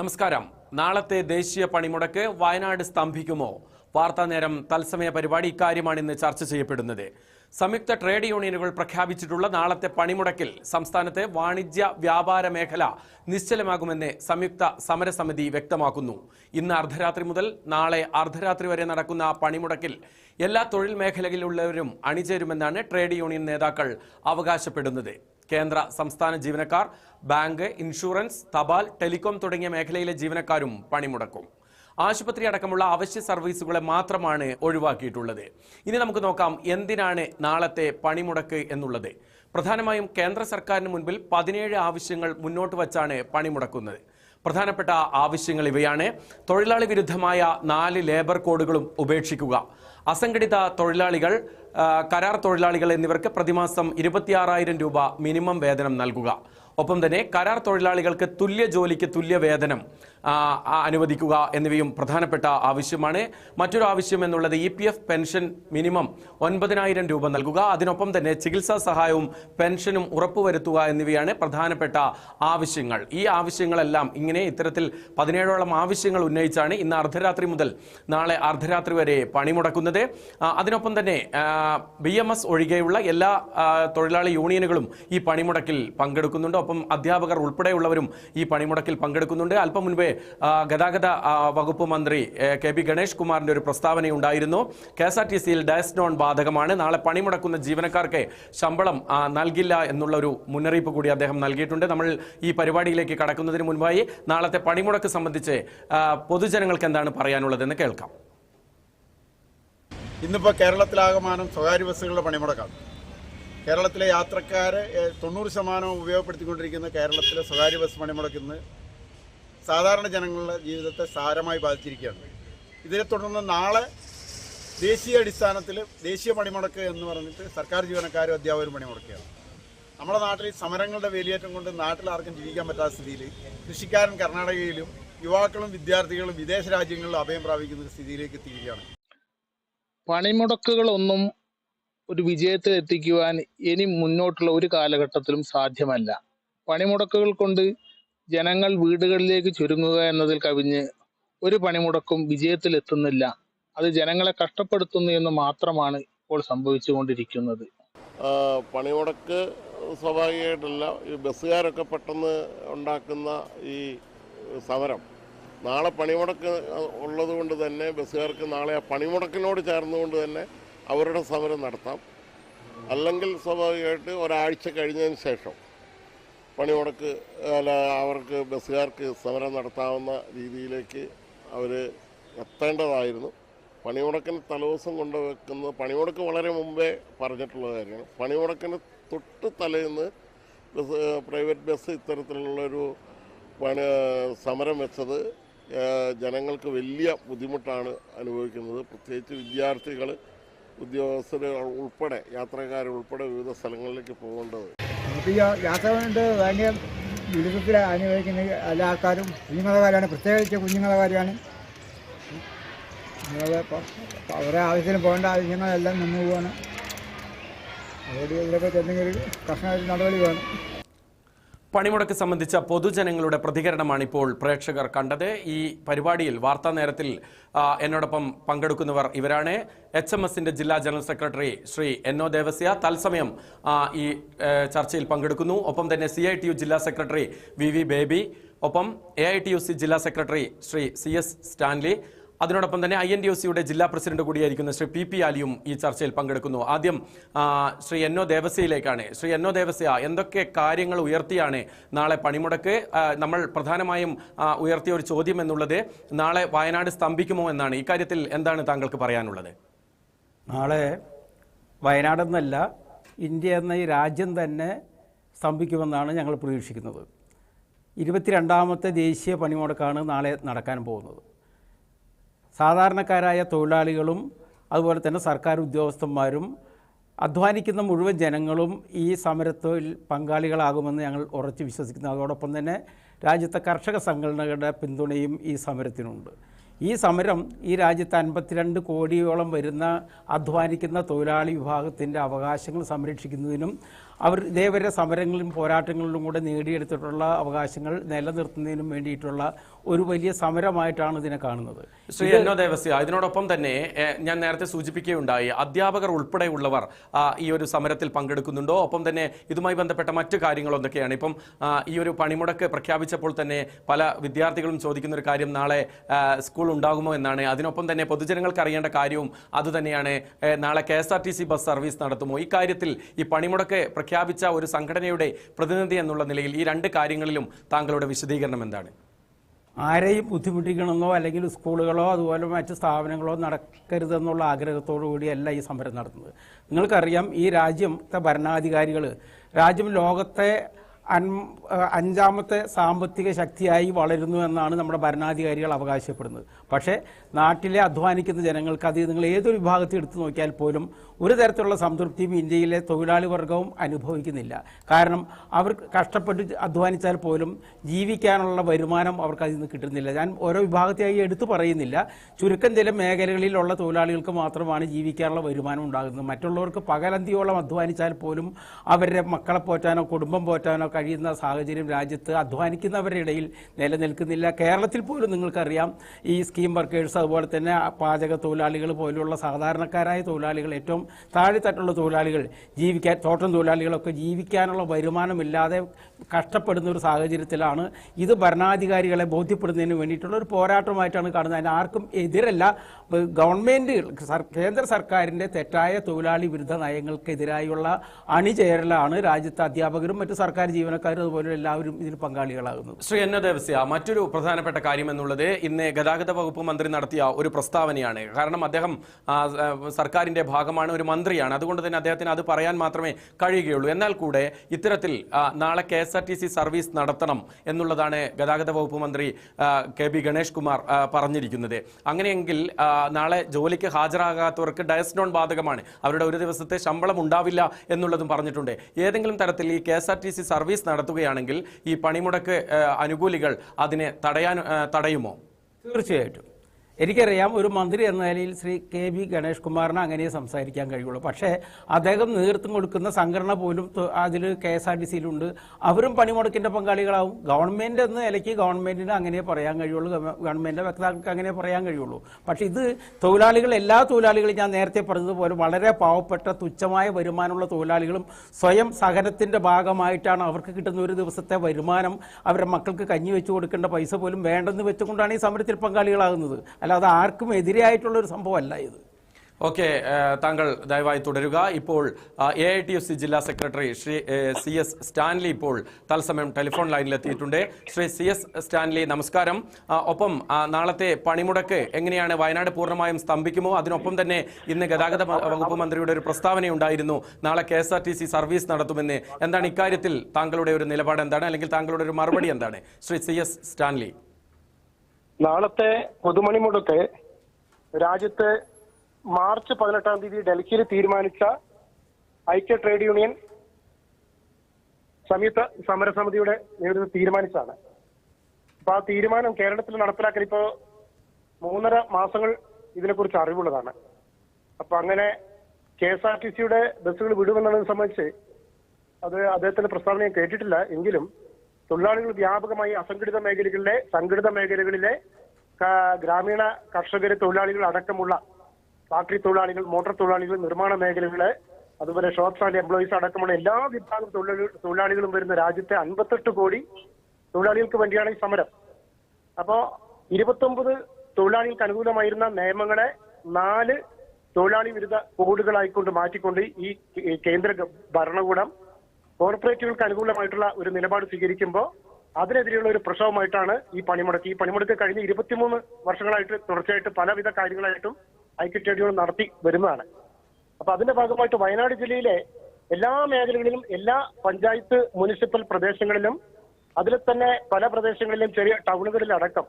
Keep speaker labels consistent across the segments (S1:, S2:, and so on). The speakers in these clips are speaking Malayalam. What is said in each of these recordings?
S1: നമസ്കാരം. നാളത്തെ ദേശീയ പണിമുടക്ക് വയനാട് സ്തംഭിക്കുമോ? വാർത്താ നേരം തത്സമയ പരിപാടി ഇക്കാര്യമാണ് ഇന്ന് ചർച്ച ചെയ്യപ്പെടുന്നത്. സംയുക്ത ട്രേഡ് യൂണിയനുകൾ പ്രഖ്യാപിച്ചിട്ടുള്ള നാളത്തെ പണിമുടക്കിൽ സംസ്ഥാനത്തെ വാണിജ്യ വ്യാപാര മേഖല നിശ്ചലമാകുമെന്ന് സംയുക്ത സമരസമിതി വ്യക്തമാക്കുന്നു. ഇന്ന് അർദ്ധരാത്രി മുതൽ നാളെ അർദ്ധരാത്രി വരെ നടക്കുന്ന പണിമുടക്കിൽ എല്ലാ തൊഴിൽ മേഖലകളിലുള്ളവരും അണിചേരുമെന്നാണ് ട്രേഡ് യൂണിയൻ നേതാക്കൾ അവകാശപ്പെടുന്നത്. കേന്ദ്ര സംസ്ഥാന ജീവനക്കാർ ബാങ്ക് ഇൻഷുറൻസ് തപാൽ ടെലികോം തുടങ്ങിയ മേഖലയിലെ ജീവനക്കാരും പണിമുടക്കും. ആശുപത്രി അടക്കമുള്ള അവശ്യ സർവീസുകളെ മാത്രമാണ് ഒഴിവാക്കിയിട്ടുള്ളത്. ഇനി നമുക്ക് നോക്കാം എന്തിനാണ് നാളത്തെ പണിമുടക്ക് എന്നുള്ളത്. പ്രധാനമായും കേന്ദ്ര സർക്കാരിന് മുൻപിൽ പതിനേഴ് ആവശ്യങ്ങൾ മുന്നോട്ട് വച്ചാണ് പണിമുടക്കുന്നത്. പ്രധാനപ്പെട്ട ആവശ്യങ്ങൾ ഇവയാണ്. തൊഴിലാളി വിരുദ്ധമായ നാല് ലേബർ കോഡുകളും ഉപേക്ഷിക്കുക. അസംഘടിത തൊഴിലാളികൾ കരാർ തൊഴിലാളികൾ എന്നിവർക്ക് പ്രതിമാസം ഇരുപത്തിയാറായിരം രൂപ മിനിമം വേതനം നൽകുക. ഒപ്പം തന്നെ കരാർ തൊഴിലാളികൾക്ക് തുല്യ ജോലിക്ക് തുല്യ വേതനം അനുവദിക്കുക എന്നിവയും പ്രധാനപ്പെട്ട ആവശ്യമാണ്. മറ്റൊരു ആവശ്യം എന്നുള്ളത് E P F pension minimum ഒൻപതിനായിരം രൂപ നൽകുക. അതിനൊപ്പം തന്നെ ചികിത്സാ സഹായവും പെൻഷനും ഉറപ്പുവരുത്തുക എന്നിവയാണ് പ്രധാനപ്പെട്ട ആവശ്യങ്ങൾ. ഈ ആവശ്യങ്ങളെല്ലാം ഇങ്ങനെ ഇത്തരത്തിൽ പതിനേഴോളം ആവശ്യങ്ങൾ ഉന്നയിച്ചാണ് ഇന്ന് അർദ്ധരാത്രി മുതൽ നാളെ അർദ്ധരാത്രി വരെ പണിമുടക്കുന്നത് അതിനൊപ്പം തന്നെ ബി എം എസ് ഒഴികെയുള്ള എല്ലാ തൊഴിലാളി യൂണിയനുകളും ഈ പണിമുടക്കിൽ പങ്കെടുക്കുന്നുണ്ട്. ഒപ്പം അധ്യാപകർ ഉൾപ്പെടെയുള്ളവരും ഈ പണിമുടക്കിൽ പങ്കെടുക്കുന്നുണ്ട്. അല്പം മുൻപേ ഗതാഗത വകുപ്പ് മന്ത്രി കെ പി ഗണേഷ് കുമാറിന്റെ ഒരു പ്രസ്താവനയുണ്ടായിരുന്നു. കെ എസ് ആർ ടി സിയിൽ ഡയസ്നോൺ ബാധകമാണ്. നാളെ പണിമുടക്കുന്ന ജീവനക്കാർക്ക് ശമ്പളം നൽകില്ല എന്നുള്ള ഒരു മുന്നറിയിപ്പ് കൂടി അദ്ദേഹം നൽകിയിട്ടുണ്ട്. നമ്മൾ ഈ പരിപാടിയിലേക്ക് കടക്കുന്നതിന് മുൻപായി നാളത്തെ പണിമുടക്ക് സംബന്ധിച്ച് പൊതുജനങ്ങൾക്ക് എന്താണ് പറയാനുള്ളതെന്ന് കേൾക്കാം.
S2: ഇന്നിപ്പോൾ കേരളത്തിലാകമാനം സ്വകാര്യ ബസ്സുകളുടെ പണിമുടക്കാണ്. കേരളത്തിലെ യാത്രക്കാരെ തൊണ്ണൂറ് ശതമാനവും ഉപയോഗപ്പെടുത്തിക്കൊണ്ടിരിക്കുന്ന കേരളത്തിലെ സ്വകാര്യ ബസ് പണിമുടക്കിന്ന് സാധാരണ ജനങ്ങളുടെ ജീവിതത്തെ സാരമായി ബാധിച്ചിരിക്കുകയാണ്. ഇതിനെ തുടർന്ന് നാളെ ദേശീയ അടിസ്ഥാനത്തിൽ ദേശീയ പണിമുടക്ക് എന്ന് പറഞ്ഞിട്ട് സർക്കാർ ജീവനക്കാരും അധ്യാപകരും പണിമുടക്കുകയാണ്. നമ്മുടെ നാട്ടിൽ സമരങ്ങളുടെ വേലിയേറ്റം കൊണ്ട് നാട്ടിൽ ആർക്കും ജീവിക്കാൻ പറ്റാത്ത സ്ഥിതിയിൽ കൃഷിക്കാരൻ കർണാടകയിലും യുവാക്കളും വിദ്യാർത്ഥികളും വിദേശ രാജ്യങ്ങളിലും അഭയം പ്രാപിക്കുന്ന സ്ഥിതിയിലേക്ക് എത്തിയിരിക്കുകയാണ്.
S3: പണിമുടക്കുകളൊന്നും ഒരു വിജയത്തിൽ എത്തിക്കുവാൻ ഇനി മുന്നോട്ടുള്ള ഒരു കാലഘട്ടത്തിലും സാധ്യമല്ല. പണിമുടക്കുകൾ കൊണ്ട് ജനങ്ങൾ വീടുകളിലേക്ക് ചുരുങ്ങുക എന്നതിൽ കവിഞ്ഞ് ഒരു പണിമുടക്കും വിജയത്തിൽ എത്തുന്നില്ല അത് ജനങ്ങളെ കഷ്ടപ്പെടുത്തുന്നു എന്ന് മാത്രമാണ് ഇപ്പോൾ സംഭവിച്ചുകൊണ്ടിരിക്കുന്നത്.
S4: പണിമുടക്ക് സ്വാഭാവികമായിട്ടല്ല. ഈ ബസ്സുകാരൊക്കെ പെട്ടെന്ന് ഉണ്ടാക്കുന്ന ഈ സമരം. നാളെ പണിമുടക്ക് ഉള്ളത് കൊണ്ട് തന്നെ ബസ്സുകാർക്ക് നാളെ ആ പണിമുടക്കിനോട് ചേർന്നുകൊണ്ട് തന്നെ അവരുടെ സമരം നടത്താം. അല്ലെങ്കിൽ സ്വാഭാവികമായിട്ട് ഒരാഴ്ച കഴിഞ്ഞതിന് ശേഷം. പണിമുടക്ക് അല്ല അവർക്ക് ബസ്സുകാർക്ക് സമരം നടത്താവുന്ന രീതിയിലേക്ക് അവർ എത്തേണ്ടതായിരുന്നു. പണിമുടക്കിന് തലേദിവസം കൊണ്ടുവെക്കുന്നത് പണിമുടക്ക് വളരെ മുമ്പേ പറഞ്ഞിട്ടുള്ള കാര്യമാണ്. പണിമുടക്കിന് തൊട്ട് തലേന്ന് ബസ് പ്രൈവറ്റ് ബസ് ഇത്തരത്തിലുള്ളൊരു പണി സമരം വെച്ചത് ജനങ്ങൾക്ക് വലിയ ബുദ്ധിമുട്ടാണ് അനുഭവിക്കുന്നത്. പ്രത്യേകിച്ച് വിദ്യാർത്ഥികൾ ഉദ്യോഗസ്ഥർ ഉൾപ്പെടെ യാത്രക്കാരുൾപ്പെടെ വിവിധ സ്ഥലങ്ങളിലേക്ക് പോകേണ്ടത്.
S5: നമുക്ക് ഈ യാത്ര കൊണ്ട് ഭയങ്കര ദുരിതത്തിൽ അനുഭവിക്കുന്ന എല്ലാ ആൾക്കാരും. കുഞ്ഞുങ്ങളുടെ കാര്യമാണ് പ്രത്യേകിച്ച് കുഞ്ഞുങ്ങളുടെ കാര്യമാണ് അവരെ ആവശ്യത്തിന് പോകേണ്ട ആവശ്യങ്ങളെല്ലാം നിന്ന് പോവാണ്. അതുകൊണ്ട് ഇതിലൊക്കെ എന്തെങ്കിലും ഒരു നടപടി വേണം.
S1: പണിമുടക്ക് സംബന്ധിച്ച പൊതുജനങ്ങളുടെ പ്രതികരണമാണ് ഇപ്പോൾ പ്രേക്ഷകർ കണ്ടത്. ഈ പരിപാടിയിൽ വാർത്താ നേരത്തിൽ എന്നോടൊപ്പം പങ്കെടുക്കുന്നവർ ഇവരാണ്. എച്ച് എം എസിന്റെ ജില്ലാ general secretary Shri N O Devasya. തത്സമയം ഈ ചർച്ചയിൽ പങ്കെടുക്കുന്നു. ഒപ്പം തന്നെ സി ഐ ടി യു ജില്ലാ സെക്രട്ടറി വി വി ബേബി. ഒപ്പം A I T U C ജില്ലാ secretary Shri C S Stanley. അതിനോടൊപ്പം തന്നെ ഐ എൻ ഡി ഒ സിയുടെ ജില്ലാ പ്രസിഡന്റ് കൂടിയായിരിക്കുന്ന ശ്രീ പി പി ആലിയും ഈ ചർച്ചയിൽ പങ്കെടുക്കുന്നു. ആദ്യം ശ്രീ എൻ ഒ ദേവസ്യയിലേക്കാണ്. ശ്രീ എൻ ഒ ദേവസ്യ എന്തൊക്കെ കാര്യങ്ങൾ ഉയർത്തിയാണ് നാളെ പണിമുടക്ക്? നമ്മൾ പ്രധാനമായും ഉയർത്തിയ ഒരു ചോദ്യം എന്നുള്ളത് നാളെ വയനാട് സ്തംഭിക്കുമോ എന്നാണ്. ഇക്കാര്യത്തിൽ എന്താണ് താങ്കൾക്ക് പറയാനുള്ളത്?
S6: നാളെ വയനാടെന്നല്ല ഇന്ത്യ എന്ന ഈ രാജ്യം തന്നെ സ്തംഭിക്കുമെന്നാണ് ഞങ്ങൾ പ്രതീക്ഷിക്കുന്നത്. ഇരുപത്തിരണ്ടാമത്തെ ദേശീയ പണിമുടക്കാണ് നാളെ നടക്കാൻ പോകുന്നത്. സാധാരണക്കാരായ തൊഴിലാളികളും അതുപോലെ തന്നെ സർക്കാർ ഉദ്യോഗസ്ഥന്മാരും അധ്വാനിക്കുന്ന മുഴുവൻ ജനങ്ങളും ഈ സമരത്തിൽ പങ്കാളികളാകുമെന്ന് ഞങ്ങൾ ഉറച്ചു വിശ്വസിക്കുന്നു. അതോടൊപ്പം തന്നെ രാജ്യത്തെ കർഷക സംഘടനകളുടെ പിന്തുണയും ഈ സമരത്തിനുണ്ട്. ഈ സമരം ഈ രാജ്യത്ത് അൻപത്തിരണ്ട് കോടിയോളം വരുന്ന അധ്വാനിക്കുന്ന തൊഴിലാളി വിഭാഗത്തിന്റെ അവകാശങ്ങൾ സംരക്ഷിക്കുന്നതിനും അവർ ഇതേവരെ സമരങ്ങളിലും പോരാട്ടങ്ങളിലും കൂടെ നേടിയെടുത്തിട്ടുള്ള അവകാശങ്ങൾ നിലനിർത്തുന്നതിനും വേണ്ടിയിട്ടുള്ള ഒരു വലിയ സമരമായിട്ടാണ് ഇതിനെ കാണുന്നത്.
S1: ശ്രീ എന്നോ ദേവസ്യ ഇതിനോടൊപ്പം തന്നെ ഞാൻ നേരത്തെ സൂചിപ്പിക്കുകയുണ്ടായി അധ്യാപകർ ഉൾപ്പെടെയുള്ളവർ ഈ ഒരു സമരത്തിൽ പങ്കെടുക്കുന്നുണ്ടോ? ഒപ്പം തന്നെ ഇതുമായി ബന്ധപ്പെട്ട മറ്റു കാര്യങ്ങൾ എന്തൊക്കെയാണ്? ഇപ്പം ഈ ഒരു പണിമുടക്ക് പ്രഖ്യാപിച്ചപ്പോൾ തന്നെ പല വിദ്യാർത്ഥികളും ചോദിക്കുന്ന ഒരു കാര്യം നാളെ സ്കൂൾ ഉണ്ടാകുമോ എന്നാണ്. അതിനൊപ്പം തന്നെ പൊതുജനങ്ങൾക്ക് അറിയേണ്ട കാര്യവും അതുതന്നെയാണ് നാളെ കെ ബസ് സർവീസ് നടത്തുമോ? ഈ കാര്യത്തിൽ ഈ പണിമുടക്ക് പ്രഖ്യാപിച്ച ഒരു സംഘടനയുടെ പ്രതിനിധി എന്നുള്ള നിലയിൽ ഈ രണ്ട് കാര്യങ്ങളിലും താങ്കളുടെ വിശദീകരണം എന്താണ്?
S6: ആരെയും ബുദ്ധിമുട്ടിക്കണമെന്നോ അല്ലെങ്കിൽ സ്കൂളുകളോ അതുപോലെ മറ്റ് സ്ഥാപനങ്ങളോ നടക്കരുതെന്നുള്ള ആഗ്രഹത്തോടു കൂടിയല്ല ഈ സമരം നടത്തുന്നത് നിങ്ങൾക്കറിയാം ഈ രാജ്യത്തെ ഭരണാധികാരികൾ രാജ്യം ലോകത്തെ അഞ്ചാമത്തെ സാമ്പത്തിക ശക്തിയായി വളരുന്നു എന്നാണ് നമ്മുടെ ഭരണാധികാരികൾ അവകാശപ്പെടുന്നത്. പക്ഷേ നാട്ടിലെ അധ്വാനിക്കുന്ന ജനങ്ങൾക്ക് അത് നിങ്ങൾ ഏതൊരു വിഭാഗത്തിൽ എടുത്തു നോക്കിയാൽ പോലും ഒരു തരത്തിലുള്ള സംതൃപ്തിയും ഇന്ത്യയിലെ തൊഴിലാളി വർഗവും അനുഭവിക്കുന്നില്ല. കാരണം അവർ കഷ്ടപ്പെട്ട് അധ്വാനിച്ചാൽ പോലും ജീവിക്കാനുള്ള വരുമാനം അവർക്ക് അതിൽ നിന്ന് കിട്ടുന്നില്ല. ഞാൻ ഓരോ വിഭാഗത്തെയായി എടുത്തു പറയുന്നില്ല. ചുരുക്കം ചില മേഖലകളിലുള്ള തൊഴിലാളികൾക്ക് മാത്രമാണ് ജീവിക്കാനുള്ള വരുമാനം ഉണ്ടാകുന്നത്. മറ്റുള്ളവർക്ക് പകലന്തിയോളം അധ്വാനിച്ചാൽ പോലും അവരുടെ മക്കളെ പോറ്റാനോ കുടുംബം പോറ്റാനോ കഴിയുന്ന സാഹചര്യം രാജ്യത്ത് അധ്വാനിക്കുന്നവരുടെ ഇടയിൽ നിലനിൽക്കുന്നില്ല. കേരളത്തിൽ പോലും നിങ്ങൾക്കറിയാം ഈ സ്കീം വർക്കേഴ്സ് അതുപോലെ തന്നെ പാചക തൊഴിലാളികൾ പോലുള്ള സാധാരണക്കാരായ തൊഴിലാളികൾ ഏറ്റവും താഴെത്തട്ടുള്ള തൊഴിലാളികൾ ജീവിക്കാൻ തോട്ടം തൊഴിലാളികളൊക്കെ ജീവിക്കാനുള്ള വരുമാനമില്ലാതെ കഷ്ടപ്പെടുന്ന ഒരു സാഹചര്യത്തിലാണ് ഇത് ഭരണാധികാരികളെ ബോധ്യപ്പെടുന്നതിന് വേണ്ടിയിട്ടുള്ള ഒരു പോരാട്ടമായിട്ടാണ് കാണുന്നത്. അതിന് ആർക്കും എതിരല്ല. ഗവൺമെന്റ് കേന്ദ്ര സർക്കാരിന്റെ തെറ്റായ തൊഴിലാളി വിരുദ്ധ നയങ്ങൾക്കെതിരായുള്ള അണിചേരലാണ് രാജ്യത്തെ അധ്യാപകരും മറ്റ് സർക്കാർ ജീവനക്കാരും അതുപോലെ എല്ലാവരും ഇതിന് പങ്കാളികളാകുന്നത്.
S1: ശ്രീ എന്ന ദേവസ്യ മറ്റൊരു പ്രധാനപ്പെട്ട കാര്യം എന്നുള്ളത് ഇന്ന് ഗതാഗത വകുപ്പ് മന്ത്രി നടത്തിയ ഒരു പ്രസ്താവനയാണ്. കാരണം അദ്ദേഹം സർക്കാരിന്റെ ഭാഗമാണ് ഒരു മന്ത്രിയാണ്. അതുകൊണ്ട് തന്നെ അദ്ദേഹത്തിന് അത് പറയാൻ മാത്രമേ കഴിയുകയുള്ളൂ. എന്നാൽ കൂടെ ഇത്തരത്തിൽ നാളെ K S R T C service നടത്തണം എന്നുള്ളതാണ് ഗതാഗത വകുപ്പ് മന്ത്രി കെ ബി ഗണേഷ് കുമാർ പറഞ്ഞിരിക്കുന്നത്. അങ്ങനെയെങ്കിൽ നാളെ ജോലിക്ക് ഹാജരാകാത്തവർക്ക് ഡയസ്നോൺ ബാധകമാണ്. അവരുടെ ഒരു ദിവസത്തെ ശമ്പളം ഉണ്ടാവില്ല എന്നുള്ളതും പറഞ്ഞിട്ടുണ്ട്. ഏതെങ്കിലും തരത്തിൽ ഈ K S R T C service നടത്തുകയാണെങ്കിൽ ഈ പണിമുടക്ക് അനുകൂലികൾ അതിനെ തടയാൻ തടയുമോ?
S6: തീർച്ചയായിട്ടും. എനിക്കറിയാം ഒരു മന്ത്രി എന്ന നിലയിൽ ശ്രീ കെ വി ഗണേഷ് കുമാറിന് അങ്ങനെ സംസാരിക്കാൻ കഴിയുള്ളൂ. പക്ഷേ അദ്ദേഹം നേതൃത്വം കൊടുക്കുന്ന സംഘടന പോലും അതിൽ കെ എസ് ആർ ടി സിയിലുണ്ട്. അവരും പണിമുടക്കിന്റെ പങ്കാളികളാവും. ഗവൺമെന്റ് എന്ന നിലയ്ക്ക് ഗവൺമെന്റിന് അങ്ങനെ പറയാൻ കഴിയുള്ളൂ. ഗവൺമെന്റിന്റെ വക്താക്കൾക്ക് അങ്ങനെ പറയാൻ കഴിയുള്ളൂ. പക്ഷേ ഇത് തൊഴിലാളികൾ എല്ലാ തൊഴിലാളികളും ഞാൻ നേരത്തെ പറഞ്ഞതുപോലെ വളരെ പാവപ്പെട്ട തുച്ഛമായ വരുമാനമുള്ള തൊഴിലാളികളും സ്വയം സഹനത്തിന്റെ ഭാഗമായിട്ടാണ് അവർക്ക് കിട്ടുന്ന ഒരു ദിവസത്തെ വരുമാനം അവരുടെ മക്കൾക്ക് കഞ്ഞി വെച്ച് കൊടുക്കേണ്ട പൈസ പോലും വേണ്ടെന്ന് വെച്ചുകൊണ്ടാണ് ഈ സമരത്തിൽ പങ്കാളികളാകുന്നത്. അല്ലാതെ ആർക്കും എതിരായിട്ടുള്ള ഒരു സംഭവമല്ല ഇത്.
S1: ഓക്കെ താങ്കൾ ദയവായി തുടരുക. ഇപ്പോൾ A I T F C ജില്ലാ secretary Shri C S Stanley ഇപ്പോൾ തത്സമയം ടെലിഫോൺ ലൈനിൽ എത്തിയിട്ടുണ്ട് ശ്രീ സി എസ് സ്റ്റാൻലി നമസ്കാരം. ഒപ്പം നാളത്തെ പണിമുടക്ക് എങ്ങനെയാണ് വയനാട് പൂർണമായും സ്തംഭിക്കുമോ? അതിനൊപ്പം തന്നെ ഇന്ന് ഗതാഗത വകുപ്പ് മന്ത്രിയുടെ ഒരു പ്രസ്താവനയുണ്ടായിരുന്നു. നാളെ K S R T C service നടത്തുമെന്ന്. എന്താണ് ഇക്കാര്യത്തിൽ താങ്കളുടെ ഒരു നിലപാട് എന്താണ് അല്ലെങ്കിൽ താങ്കളുടെ ഒരു മറുപടി എന്താണ്? Shri C S Stanley.
S7: നാളത്തെ പൊതുമണിമുടക്ക് രാജ്യത്ത് മാർച്ച് പതിനെട്ടാം തീയതി ഡൽഹിയിൽ തീരുമാനിച്ച ഐക്യ ട്രേഡ് യൂണിയൻ സംയുക്ത സമരസമിതിയുടെ നേതൃത്വം തീരുമാനിച്ചാണ് അപ്പൊ ആ തീരുമാനം കേരളത്തിൽ നടപ്പിലാക്കാൻ ഇപ്പോ മൂന്നര മാസങ്ങൾ ഇതിനെക്കുറിച്ച് അറിവുള്ളതാണ്. അപ്പൊ അങ്ങനെ കെ എസ് ആർ ടി സിയുടെ ബസ്സുകൾ വിടുമെന്നതിനെ സംബന്ധിച്ച് അത് അദ്ദേഹത്തിന്റെ പ്രസ്താവന കേട്ടിട്ടില്ല. എങ്കിലും തൊഴിലാളികൾ വ്യാപകമായി അസംഘടിത മേഖലകളിലെ സംഘടിത മേഖലകളിലെ ഗ്രാമീണ കർഷകർ തൊഴിലാളികൾ അടക്കമുള്ള ഫാക്ടറി തൊഴിലാളികൾ മോട്ടോർ തൊഴിലാളികൾ നിർമ്മാണ മേഖലകൾ അതുപോലെ ഷോപ്സ് ആൻഡ് എംപ്ലോയീസ് അടക്കമുള്ള എല്ലാ വിഭാഗം തൊഴിലാളികളും വരുന്ന രാജ്യത്തെ അൻപത്തെട്ട് കോടി തൊഴിലാളികൾക്ക് വേണ്ടിയാണ് ഈ സമരം. അപ്പോ ഇരുപത്തൊമ്പത് തൊഴിലാളികൾക്ക് അനുകൂലമായിരുന്ന നിയമങ്ങളെ നാല് തൊഴിലാളി വിരുദ്ധ കോഡുകളായിക്കൊണ്ട് മാറ്റിക്കൊണ്ട് ഈ കേന്ദ്ര ഭരണകൂടം കോർപ്പറേറ്റുകൾക്ക് അനുകൂലമായിട്ടുള്ള ഒരു നിലപാട് സ്വീകരിക്കുമ്പോൾ അതിനെതിരെയുള്ള ഒരു പ്രക്ഷോഭമായിട്ടാണ് ഈ പണിമുടക്ക്. ഈ പണിമുടക്ക് കഴിഞ്ഞ ഇരുപത്തിമൂന്ന് വർഷങ്ങളായിട്ട് തുടർച്ചയായിട്ട് പലവിധ കാര്യങ്ങളായിട്ടും ഐക്യ നടത്തി വരുന്നതാണ്. അപ്പൊ അതിന്റെ ഭാഗമായിട്ട് വയനാട് ജില്ലയിലെ എല്ലാ മേഖലകളിലും എല്ലാ പഞ്ചായത്ത് മുനിസിപ്പൽ പ്രദേശങ്ങളിലും അതിൽ തന്നെ പല പ്രദേശങ്ങളിലും ചെറിയ ടൗണുകളിലടക്കം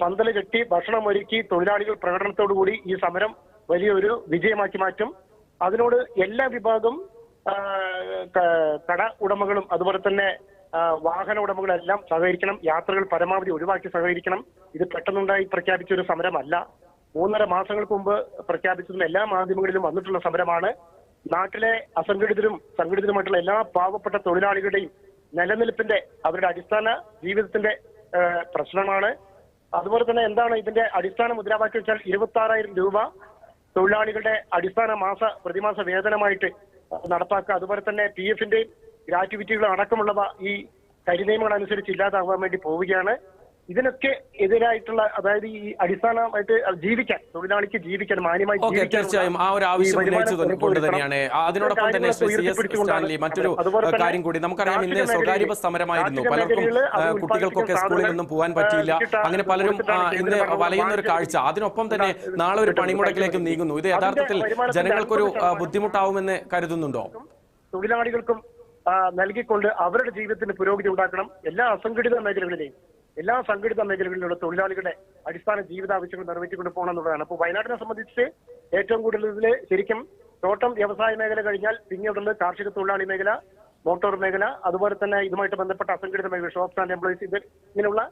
S7: പന്തൽ കെട്ടി ഭക്ഷണം ഒരുക്കി തൊഴിലാളികൾ പ്രകടനത്തോടുകൂടി ഈ സമരം വലിയൊരു വിജയമാക്കി മാറ്റും. അതിനോട് എല്ലാ വിഭാഗം കട ഉടമകളും അതുപോലെ തന്നെ വാഹന ഉടമകളെല്ലാം സഹകരിക്കണം. യാത്രകൾ പരമാവധി ഒഴിവാക്കി സഹകരിക്കണം. ഇത് പെട്ടെന്നുണ്ടായി പ്രഖ്യാപിച്ച ഒരു സമരമല്ല. മൂന്നര മാസങ്ങൾക്ക് മുമ്പ് പ്രഖ്യാപിച്ചതും എല്ലാ മാധ്യമങ്ങളിലും വന്നിട്ടുള്ള സമരമാണ്. നാട്ടിലെ അസംഘടിതരും സംഘടിതരുമായിട്ടുള്ള എല്ലാ പാവപ്പെട്ട തൊഴിലാളികളുടെയും നിലനിൽപ്പിന്റെ അവരുടെ അടിസ്ഥാന ജീവിതത്തിന്റെ പ്രശ്നമാണ്. അതുപോലെ തന്നെ എന്താണ് ഇതിന്റെ അടിസ്ഥാന മുദ്രാവാക്യം വെച്ചാൽ ഇരുപത്തി ആറായിരം രൂപ തൊഴിലാളികളുടെ അടിസ്ഥാന മാസ പ്രതിമാസ വേതനമായിട്ട് നടപ്പാക്കുക. അതുപോലെ തന്നെ പി എഫിന്റെയും ഗ്രാറ്റുവിറ്റികളും അടക്കമുള്ളവ ഈ കരിനിയമങ്ങൾ അനുസരിച്ച് ഇല്ലാതാവാൻ വേണ്ടി പോവുകയാണ്. ഇതിനൊക്കെ എതിരായിട്ടുള്ള അതായത് ഈ അടിസ്ഥാനമായിട്ട് ജീവിക്കാൻ തൊഴിലാളിക്ക് ജീവിക്കാൻ മാന്യമായി
S1: തീർച്ചയായും ആ ഒരു ആവശ്യം ഉന്നയിച്ചത്. തന്നെയാണ്. അതിനോടൊപ്പം തന്നെ സ്റ്റാൻലി മറ്റൊരു കാര്യം കൂടി. നമുക്കറിയാം ഇന്ന് സ്വകാര്യ ബസ് സമരമായിരുന്നു. പലർക്കും കുട്ടികൾക്കൊക്കെ
S7: സ്കൂളിൽ
S1: നിന്നും പോകാൻ പറ്റിയില്ല. അങ്ങനെ പലരും ഇന്ന് വലയുന്ന ഒരു കാഴ്ച. അതിനൊപ്പം തന്നെ നാളെ ഒരു പണിമുടക്കിലേക്ക് നീങ്ങുന്നു. ഇത് യഥാർത്ഥത്തിൽ ജനങ്ങൾക്കൊരു ബുദ്ധിമുട്ടാവുമെന്ന് കരുതുന്നുണ്ടോ?
S7: തൊഴിലാളികൾക്കും നൽകിക്കൊണ്ട് അവരുടെ ജീവിതത്തിന് പുരോഗതി ഉണ്ടാക്കണം. എല്ലാ അസംഘടിത മേഖലകളിലെയും. എല്ലാ സംഘടിത മേഖലകളിലുള്ള തൊഴിലാളികളുടെ അടിസ്ഥാന ജീവിതാവശ്യങ്ങൾ നിറവേറ്റിക്കൊണ്ട് പോകണം എന്നുള്ളതാണ് അപ്പോൾ വയനാട്ടിനെ സംബന്ധിച്ച് ഏറ്റവും കൂടുതൽ ശരിക്കും തോട്ടം വ്യവസായ മേഖല കഴിഞ്ഞാൽ പിന്നീടുള്ളത് കാർഷിക തൊഴിലാളി മേഖല മോട്ടോർ മേഖല അതുപോലെ തന്നെ ഇതുമായിട്ട് ബന്ധപ്പെട്ട അസംഘടിത മേഖല ഷോപ്സ് ആൻഡ് എംപ്ലോയീസ് ഇത് ഇങ്ങനെയുള്ള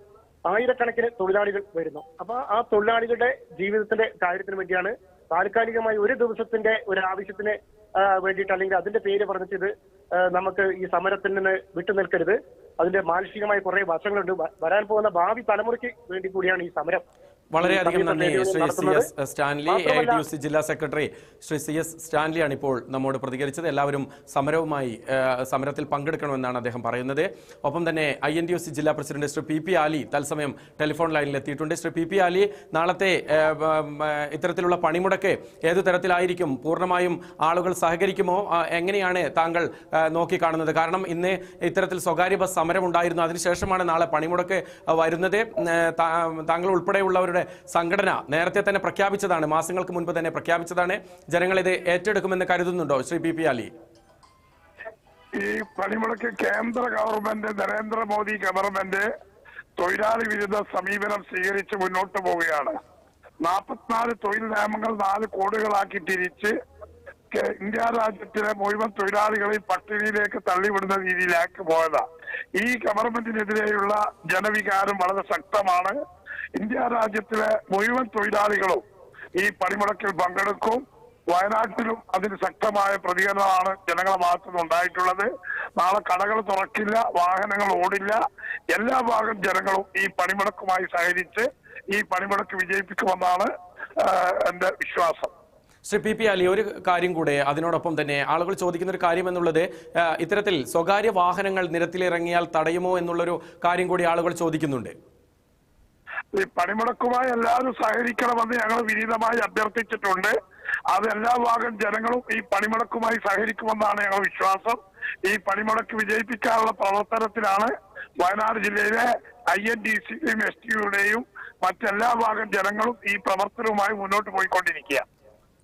S7: ആയിരക്കണക്കിന് തൊഴിലാളികൾ വരുന്നു. അപ്പൊ ആ തൊഴിലാളികളുടെ ജീവിതത്തിന്റെ കാര്യത്തിന് വേണ്ടിയാണ് താൽക്കാലികമായി ഒരു ദിവസത്തിന്റെ ഒരു ആവശ്യത്തിന് വേണ്ടിയിട്ട് അല്ലെങ്കിൽ അതിന്റെ പേര് പറഞ്ഞിട്ട് ഇത് നമുക്ക് ഈ സമരത്തിൽ നിന്ന് വിട്ടു നിൽക്കരുത്. അതിന്റെ മാനുഷികമായ കുറെ വശങ്ങളുണ്ട്. വരാൻ പോകുന്ന ഭാവി തലമുറയ്ക്ക് വേണ്ടി കൂടിയാണ് ഈ സമരം.
S1: വളരെയധികം നന്ദി Shri C S Stanley A
S7: I
S1: T U C ജില്ലാ സെക്രട്ടറി ശ്രീ സി എസ് സ്റ്റാൻലിയാണ് ഇപ്പോൾ നമ്മോട് പ്രതികരിച്ചത്. എല്ലാവരും സമരവുമായി സമരത്തിൽ പങ്കെടുക്കണമെന്നാണ് അദ്ദേഹം പറയുന്നത്. ഒപ്പം തന്നെ I N T U C ജില്ലാ president Shri P P Ali തത്സമയം ടെലിഫോൺ ലൈനിൽ എത്തിയിട്ടുണ്ട്. ശ്രീ പി പി ആലി നാളത്തെ ഇത്തരത്തിലുള്ള പണിമുടക്ക് ഏതു തരത്തിലായിരിക്കും? പൂർണമായും ആളുകൾ സഹകരിക്കുമോ? എങ്ങനെയാണ് താങ്കൾ നോക്കിക്കാണുന്നത്? കാരണം ഇന്ന് ഇത്തരത്തിൽ സ്വകാര്യ ബസ് സമരം ഉണ്ടായിരുന്നു അതിനുശേഷമാണ് നാളെ പണിമുടക്ക് വരുന്നത്. താങ്കൾ ഉൾപ്പെടെയുള്ളവരുടെ സംഘടന നേരത്തെ തന്നെ പ്രഖ്യാപിച്ചതാണ് മാസങ്ങൾക്ക് മുൻപ് തന്നെ പ്രഖ്യാപിച്ചതാണ്. ജനങ്ങൾ ഇത് ഏറ്റെടുക്കുമെന്ന് കരുതുന്നുണ്ടോ ശ്രീ പി പി അലി?
S8: ഈ പണിമുടക്ക് കേന്ദ്ര ഗവൺമെന്റ് നരേന്ദ്രമോദി ഗവൺമെന്റ് തൊഴിലാളി വിരുദ്ധ സമീപനം സ്വീകരിച്ച് മുന്നോട്ട് പോവുകയാണ്. നാൽപ്പത്തിനാല് തൊഴിൽ നിയമങ്ങൾ നാല് കോടുകളാക്കി തിരിച്ച് ഇന്ത്യ രാജ്യത്തിലെ മുഴുവൻ തൊഴിലാളികളെ പട്ടിണിയിലേക്ക് തള്ളിവിടുന്ന രീതിയിലേക്ക് പോയതാ. ഈ ഗവൺമെന്റിനെതിരെയുള്ള ജനവികാരം വളരെ ശക്തമാണ്. ഇന്ത്യ രാജ്യത്തിലെ മുഴുവൻ തൊഴിലാളികളും ഈ പണിമുടക്കിൽ പങ്കെടുക്കും. വയനാട്ടിലും അതിന് ശക്തമായ പ്രതികരണമാണ് ജനങ്ങളെ ഭാഗത്തുനിന്ന് ഉണ്ടായിട്ടുള്ളത്. നാളെ കടകൾ തുറക്കില്ല വാഹനങ്ങൾ ഓടില്ല. എല്ലാ ഭാഗം ജനങ്ങളും ഈ പണിമുടക്കുമായി സഹകരിച്ച് ഈ പണിമുടക്ക് വിജയിപ്പിക്കുമെന്നാണ് എന്റെ വിശ്വാസം.
S1: ശ്രീ പി പി അലി ഒരു കാര്യം കൂടെ അതിനോടൊപ്പം തന്നെ ആളുകൾ ചോദിക്കുന്ന ഒരു കാര്യം എന്നുള്ളത് ഇത്തരത്തിൽ സ്വകാര്യ വാഹനങ്ങൾ നിരത്തിലിറങ്ങിയാൽ തടയുമോ എന്നുള്ളൊരു കാര്യം കൂടി ആളുകൾ ചോദിക്കുന്നുണ്ട്.
S8: ഈ പണിമുടക്കുമായി എല്ലാവരും സഹകരിക്കണമെന്ന് ഞങ്ങൾ വിനീതമായി അഭ്യർത്ഥിച്ചിട്ടുണ്ട്. അത് എല്ലാ ഭാഗം ജനങ്ങളും ഈ പണിമുടക്കുമായി സഹകരിക്കുമെന്നാണ് ഞങ്ങൾ വിശ്വാസം. ഈ പണിമുടക്ക് വിജയിപ്പിക്കാനുള്ള പ്രവർത്തനത്തിലാണ് വയനാട് ജില്ലയിലെ ഐ എൻ ഡി സിയും എസ് ടിയുടെയും മറ്റെല്ലാ ഭാഗം ജനങ്ങളും ഈ പ്രവർത്തനവുമായി മുന്നോട്ട് പോയിക്കൊണ്ടിരിക്കുക.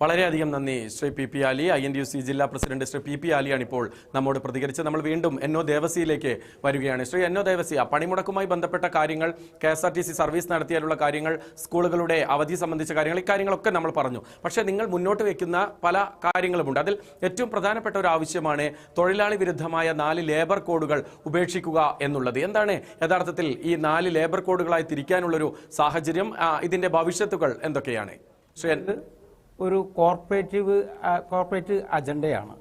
S1: വളരെയധികം നന്ദി Shri P P Ali. I N D U C ജില്ലാ പ്രസിഡന്റ് ശ്രീ പി പി ആലിയാണ് ഇപ്പോൾ നമ്മോട് പ്രതികരിച്ചത്. നമ്മൾ വീണ്ടും ഒ ദേവസിയിലേക്ക് വരികയാണ്. ശ്രീ എൻ ഒ ആ പണിമുടക്കുമായി ബന്ധപ്പെട്ട കാര്യങ്ങൾ K S R T C service നടത്തിയാലുള്ള കാര്യങ്ങൾ സ്കൂളുകളുടെ അവധി സംബന്ധിച്ച കാര്യങ്ങൾ ഇക്കാര്യങ്ങളൊക്കെ നമ്മൾ പറഞ്ഞു. പക്ഷേ നിങ്ങൾ മുന്നോട്ട് വയ്ക്കുന്ന പല കാര്യങ്ങളുമുണ്ട്. അതിൽ ഏറ്റവും പ്രധാനപ്പെട്ട ഒരു ആവശ്യമാണ് തൊഴിലാളി വിരുദ്ധമായ നാല് ലേബർ കോഡുകൾ ഉപേക്ഷിക്കുക എന്നുള്ളത്. എന്താണ് യഥാർത്ഥത്തിൽ ഈ നാല് ലേബർ കോഡുകളായി തിരിക്കാനുള്ളൊരു സാഹചര്യം? ഇതിന്റെ ഭവിഷ്യത്തുകൾ എന്തൊക്കെയാണ്? ശ്രീ
S6: ഒരു കോർപ്പറേറ്റീവ് കോർപ്പറേറ്റ് അജണ്ടയാണ്.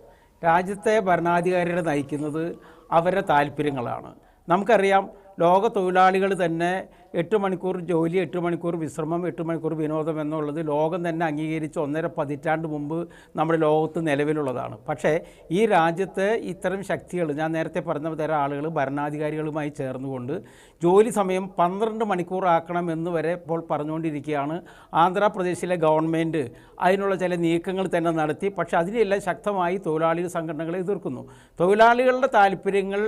S6: രാജ്യത്തെ ഭരണാധികാരികളെ നയിക്കുന്നത് അവരുടെ താല്പര്യങ്ങളാണ്. നമുക്കറിയാം ലോക തൊഴിലാളികൾ തന്നെ എട്ട് മണിക്കൂർ ജോലി എട്ട് മണിക്കൂർ വിശ്രമം എട്ട് മണിക്കൂർ വിനോദം എന്നുള്ളത് ലോകം തന്നെ അംഗീകരിച്ച് ഒന്നര പതിറ്റാണ്ട് മുമ്പ് നമ്മുടെ ലോകത്ത് നിലവിലുള്ളതാണ്. പക്ഷേ ഈ രാജ്യത്ത് ഇത്തരം ശക്തികൾ ഞാൻ നേരത്തെ പറഞ്ഞ തരം ആളുകൾ ഭരണാധികാരികളുമായി ചേർന്നുകൊണ്ട് ജോലി സമയം പന്ത്രണ്ട് മണിക്കൂർ ആക്കണം എന്ന് വരെ ഇപ്പോൾ പറഞ്ഞുകൊണ്ടിരിക്കുകയാണ് ആന്ധ്രാപ്രദേശിലെ ഗവൺമെന്റ്. അതിനുള്ള ചില നീക്കങ്ങൾ തന്നെ നടത്തി പക്ഷേ അതിനെല്ലാം ശക്തമായി തൊഴിലാളി സംഘടനകളെ എതിർക്കുന്നു. തൊഴിലാളികളുടെ താല്പര്യങ്ങൾ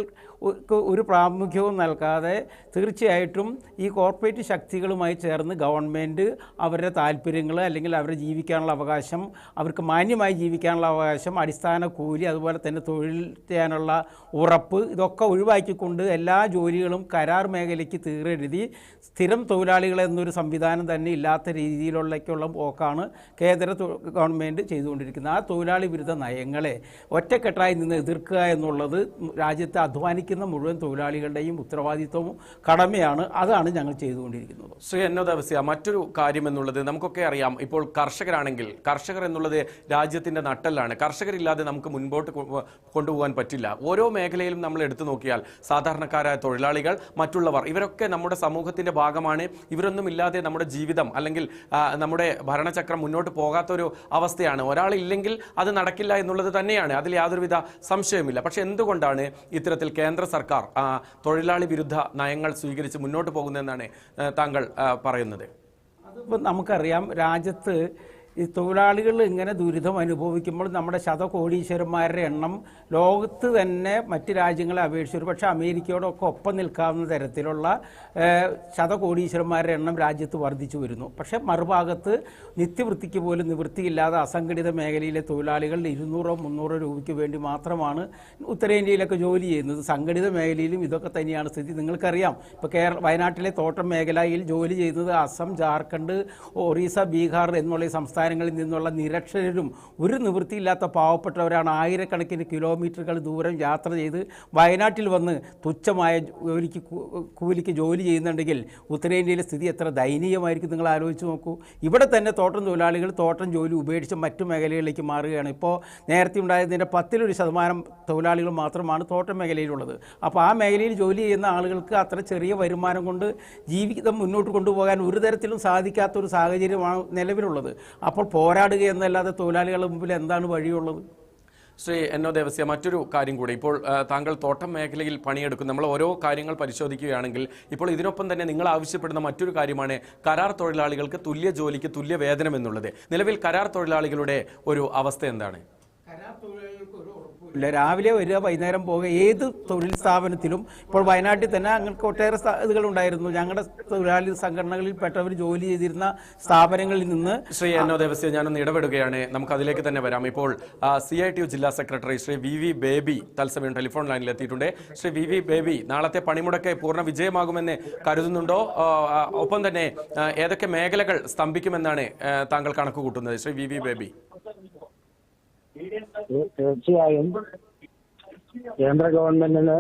S6: ഒരു പ്രാമുഖ്യവും നൽകാതെ തീർച്ചയായിട്ടും ഈ കോർപ്പറേറ്റ് ശക്തികളുമായി ചേർന്ന് ഗവൺമെന്റ് അവരുടെ താല്പര്യങ്ങൾ അല്ലെങ്കിൽ അവരെ ജീവിക്കാനുള്ള അവകാശം അവർക്ക് മാന്യമായി ജീവിക്കാനുള്ള അവകാശം അടിസ്ഥാന കൂലി അതുപോലെ തന്നെ തൊഴിൽ ചെയ്യാനുള്ള ഉറപ്പ് ഇതൊക്കെ ഒഴിവാക്കിക്കൊണ്ട് എല്ലാ ജോലികളും കരാർ മേഖലയ്ക്ക് തീരെഴുതി സ്ഥിരം തൊഴിലാളികൾ എന്നൊരു സംവിധാനം തന്നെ ഇല്ലാത്ത രീതിയിലുള്ളക്കുള്ള പോക്കാണ് കേന്ദ്ര ഗവൺമെന്റ് ചെയ്തുകൊണ്ടിരിക്കുന്നത്. ആ തൊഴിലാളി വിരുദ്ധ നയങ്ങളെ ഒറ്റക്കെട്ടായി നിന്ന് എതിർക്കുക എന്നുള്ളത് രാജ്യത്തെ അധ്വാനിക്കുന്ന മുഴുവൻ തൊഴിലാളികളുടെയും ഉത്തരവാദിത്വവും കടമയാണ് അതാണ് ഞങ്ങൾ ചെയ്തുകൊണ്ടിരിക്കുന്നത്.
S1: ശ്രീ എന്നോ ദേവസ്യ മറ്റൊരു കാര്യം എന്നുള്ളത് നമുക്കൊക്കെ അറിയാം. ഇപ്പോൾ കർഷകരാണെങ്കിൽ കർഷകർ എന്നുള്ളത് രാജ്യത്തിന്റെ നട്ടെല്ലാണ്. കർഷകരില്ലാതെ നമുക്ക് മുൻപോട്ട് കൊണ്ടുപോകാൻ പറ്റില്ല. ഓരോ മേഖലയിലും നമ്മൾ എടുത്തു നോക്കിയാൽ സാധാരണക്കാരായ തൊഴിലാളികൾ മറ്റുള്ളവർ ഇവരൊക്കെ നമ്മുടെ സമൂഹത്തിന്റെ ഭാഗമാണ്. ഇവരൊന്നും ഇല്ലാതെ നമ്മുടെ ജീവിതം അല്ലെങ്കിൽ നമ്മുടെ ഭരണചക്രം മുന്നോട്ട് പോകാത്തൊരു അവസ്ഥയാണ്. ഒരാളില്ലെങ്കിൽ അത് നടക്കില്ല എന്നുള്ളത് തന്നെയാണ്. അതിൽ യാതൊരുവിധ സംശയമില്ല പക്ഷെ എന്തുകൊണ്ടാണ് ഇത്തരത്തിൽ കേന്ദ്ര സർക്കാർ തൊഴിലാളി വിരുദ്ധ നയങ്ങൾ സ്വീകരിച്ച് മുന്നോട്ട് പോകുന്നതെന്നാണ് താങ്കൾ പറയുന്നത്.
S6: അതിപ്പോൾ നമുക്കറിയാം രാജ്യത്ത് ഈ തൊഴിലാളികൾ ഇങ്ങനെ ദുരിതം അനുഭവിക്കുമ്പോൾ നമ്മുടെ ശതകോടീശ്വരന്മാരുടെ എണ്ണം ലോകത്ത് തന്നെ മറ്റ് രാജ്യങ്ങളെ അപേക്ഷിച്ച് ഒരു പക്ഷേ അമേരിക്കയോടൊക്കെ ഒപ്പം നിൽക്കാവുന്ന തരത്തിലുള്ള ശതകോടീശ്വരന്മാരുടെ എണ്ണം രാജ്യത്ത് വർദ്ധിച്ചു വരുന്നു. പക്ഷേ മറുഭാഗത്ത് നിത്യവൃത്തിക്ക് പോലും നിവൃത്തിയില്ലാതെ അസംഘടിത മേഖലയിലെ തൊഴിലാളികൾ ഇരുന്നൂറോ മുന്നൂറോ രൂപയ്ക്ക് വേണ്ടി മാത്രമാണ് ഉത്തരേന്ത്യയിലൊക്കെ ജോലി ചെയ്യുന്നത്. സംഘടിത മേഖലയിലും ഇതൊക്കെ തന്നെയാണ് സ്ഥിതി. നിങ്ങൾക്കറിയാം ഇപ്പോൾ കേരള വയനാട്ടിലെ തോട്ടം മേഖലയിൽ ജോലി ചെയ്യുന്നത് അസം ജാർഖണ്ഡ് ഒറീസ ബീഹാർ എന്നുള്ള ഈ സംസ്ഥാനങ്ങളിൽ നിന്നുള്ള നിരക്ഷരരും ഒരു നിവൃത്തിയില്ലാത്ത പാവപ്പെട്ടവരാണ് ആയിരക്കണക്കിന് കിലോമീറ്ററുകൾ ദൂരം യാത്ര ചെയ്ത് വയനാട്ടിൽ വന്ന് തുച്ഛമായ ജോലിക്ക് കൂലിക്ക് ജോലി ചെയ്യുന്നുണ്ടെങ്കിൽ ഉത്തരേന്ത്യയിലെ സ്ഥിതി എത്ര ദയനീയമായിരിക്കും നിങ്ങൾ ആലോചിച്ച് നോക്കൂ. ഇവിടെ തന്നെ തോട്ടം തൊഴിലാളികൾ തോട്ടം ജോലി ഉപേക്ഷിച്ച് മറ്റു മേഖലകളിലേക്ക് മാറുകയാണ്. ഇപ്പോൾ നേരത്തെ ഉണ്ടായതിന്റെ പത്തിലൊരു ശതമാനം തൊഴിലാളികൾ മാത്രമാണ് തോട്ടം മേഖലയിലുള്ളത്. അപ്പോൾ ആ മേഖലയിൽ ജോലി ചെയ്യുന്ന ആളുകൾക്ക് അത്ര ചെറിയ വരുമാനം കൊണ്ട് ജീവിതം മുന്നോട്ട് കൊണ്ടുപോകാൻ ഒരു തരത്തിലും സാധിക്കാത്ത ഒരു സാഹചര്യമാണ് നിലവിലുള്ളത്. അപ്പോൾ പോരാടുക എന്നല്ലാതെ തൊഴിലാളികളുടെ മുമ്പിൽ എന്താണ് വഴിയുള്ളത്?
S1: ശ്രീ എന്നോ ദേവസ്യ മറ്റൊരു കാര്യം കൂടി. ഇപ്പോൾ താങ്കൾ തോട്ടം മേഖലയിൽ പണിയെടുക്കും നമ്മൾ ഓരോ കാര്യങ്ങൾ പരിശോധിക്കുകയാണെങ്കിൽ ഇപ്പോൾ ഇതിനൊപ്പം തന്നെ നിങ്ങൾ ആവശ്യപ്പെടുന്ന മറ്റൊരു കാര്യമാണ് കരാർ തൊഴിലാളികൾക്ക് തുല്യ ജോലിക്ക് തുല്യ വേതനം എന്നുള്ളത്. നിലവിൽ കരാർ തൊഴിലാളികളുടെ ഒരു അവസ്ഥ എന്താണ്?
S6: ഇല്ല രാവിലെ വരിക വൈകുന്നേരം പോകുക ഏത് തൊഴിൽ സ്ഥാപനത്തിലും ഇപ്പോൾ വയനാട്ടിൽ തന്നെ അങ്ങനെ ഒട്ടേറെ ഇതുകൾ ഉണ്ടായിരുന്നു ഞങ്ങളുടെ തൊഴിലാളി സംഘടനകളിൽ പെട്ടവർ ജോലി ചെയ്തിരുന്ന സ്ഥാപനങ്ങളിൽ നിന്ന്
S1: ശ്രീ എന്നോ ദേവസ്യ ഞാനൊന്ന് ഇടപെടുകയാണ്. നമുക്ക് അതിലേക്ക് തന്നെ വരാം. ഇപ്പോൾ സി ഐ ടി യു ജില്ലാ secretary Shri V V Baby തത്സമയം ടെലിഫോൺ ലൈനിൽ എത്തിയിട്ടുണ്ട്. ശ്രീ വി വി ബേബി നാളത്തെ പണിമുടക്ക് പൂർണ വിജയമാകുമെന്ന് കരുതുന്നുണ്ടോ? ഒപ്പം തന്നെ ഏതൊക്കെ മേഖലകൾ സ്തംഭിക്കുമെന്നാണ് താങ്കൾ കണക്ക് കൂട്ടുന്നത് ശ്രീ വി വി ബേബി.
S9: തീർച്ചയായും കേന്ദ്ര ഗവൺമെന്റിന്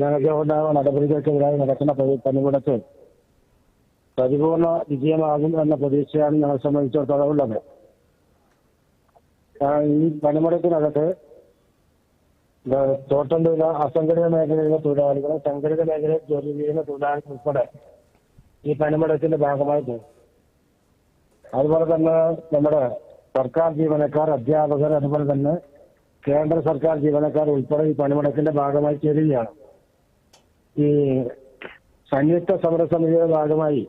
S9: ജനജീവന നടപടികൾക്കെതിരായി നടക്കുന്ന പണിമുടക്ക് പരിപൂർണ വിജയമാകും എന്ന പ്രതീക്ഷയാണ് ഞങ്ങളെ സംബന്ധിച്ചിടത്തോളം ഉള്ളത്. ഈ പണിമുടക്കിനകത്ത് തോട്ടം തൊഴിലാ അസംഘടിത മേഖലയിലെ തൊഴിലാളികൾ സംഘടിത മേഖലയിൽ ജോലി ചെയ്യുന്ന തൊഴിലാളികൾ ഉൾപ്പെടെ ഈ പണിമുടക്കിന്റെ ഭാഗമായി പോകും. അതുപോലെ തന്നെ നമ്മുടെ സർക്കാർ ജീവനക്കാർ അധ്യാപകർ അതുപോലെ തന്നെ കേന്ദ്ര സർക്കാർ ജീവനക്കാർ ഉൾപ്പെടെ ഈ പണിമുടക്കിന്റെ ഭാഗമായി ചേരുകയാണ്. ഈ സംയുക്ത സമരസമിതിയുടെ ഭാഗമായി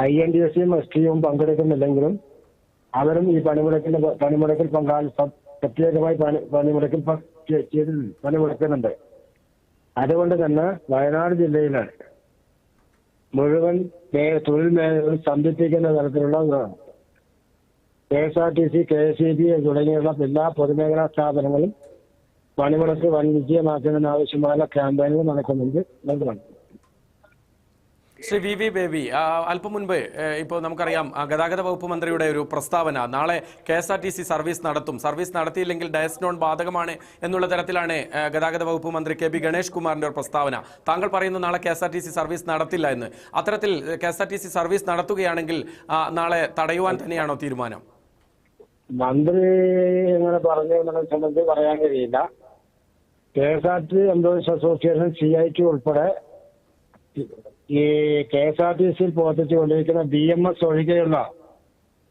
S9: ഐ എൻ ഡി എസ് സിയും എസ് ടിയും പങ്കെടുക്കുന്നില്ലെങ്കിലും അവരും ഈ പണിമുടക്കിന്റെ പണിമുടക്കിൽ പങ്കാളി പ്രത്യേകമായി പണി- പണിമുടക്കിൽ പണിമുടക്കുന്നുണ്ട്. അതുകൊണ്ട് തന്നെ വയനാട് ജില്ലയിലാണ് മുഴുവൻ തൊഴിൽ മേഖലകൾ സ്തംഭിപ്പിക്കുന്ന തരത്തിലുള്ള K S R T C K S E B തുടങ്ങിയുള്ള എല്ലാ പൊതുമേഖലാ സ്ഥാപനങ്ങളും പണിമുടക്ക് വൻ വിജയമാക്കുന്നതിന് ആവശ്യമായ ക്യാമ്പയിനുകൾ നടക്കുന്നുണ്ട്. നൽകുന്നുണ്ട്
S1: ശ്രീ വി വി ബേബി അല്പം മുൻപ് ഇപ്പോൾ നമുക്കറിയാം ഗതാഗത വകുപ്പ് മന്ത്രിയുടെ ഒരു പ്രസ്താവന നാളെ K S R T C service നടത്തും. സർവീസ് നടത്തിയില്ലെങ്കിൽ ഡയസ്നോൺ ബാധകമാണ് എന്നുള്ള തരത്തിലാണ് ഗതാഗത വകുപ്പ് മന്ത്രി കെ ബി ഗണേഷ് കുമാറിന്റെ ഒരു പ്രസ്താവന. താങ്കൾ പറയുന്നു നാളെ K S R T C service നടത്തില്ല എന്ന്. അത്തരത്തിൽ K S R T C service നടത്തുകയാണെങ്കിൽ നാളെ തടയുവാൻ തന്നെയാണോ തീരുമാനം?
S9: മന്ത്രി എങ്ങനെ പറഞ്ഞു എന്നുള്ളത് സംബന്ധിച്ച് പറയാൻ കഴിയില്ല. K S R T employees association C I T ഉൾപ്പെടെ ഈ കെ എസ് ആർ ടി സിയിൽ പ്രവർത്തിച്ചുകൊണ്ടിരിക്കുന്ന ബി എം എസ് ഒഴികെയുള്ള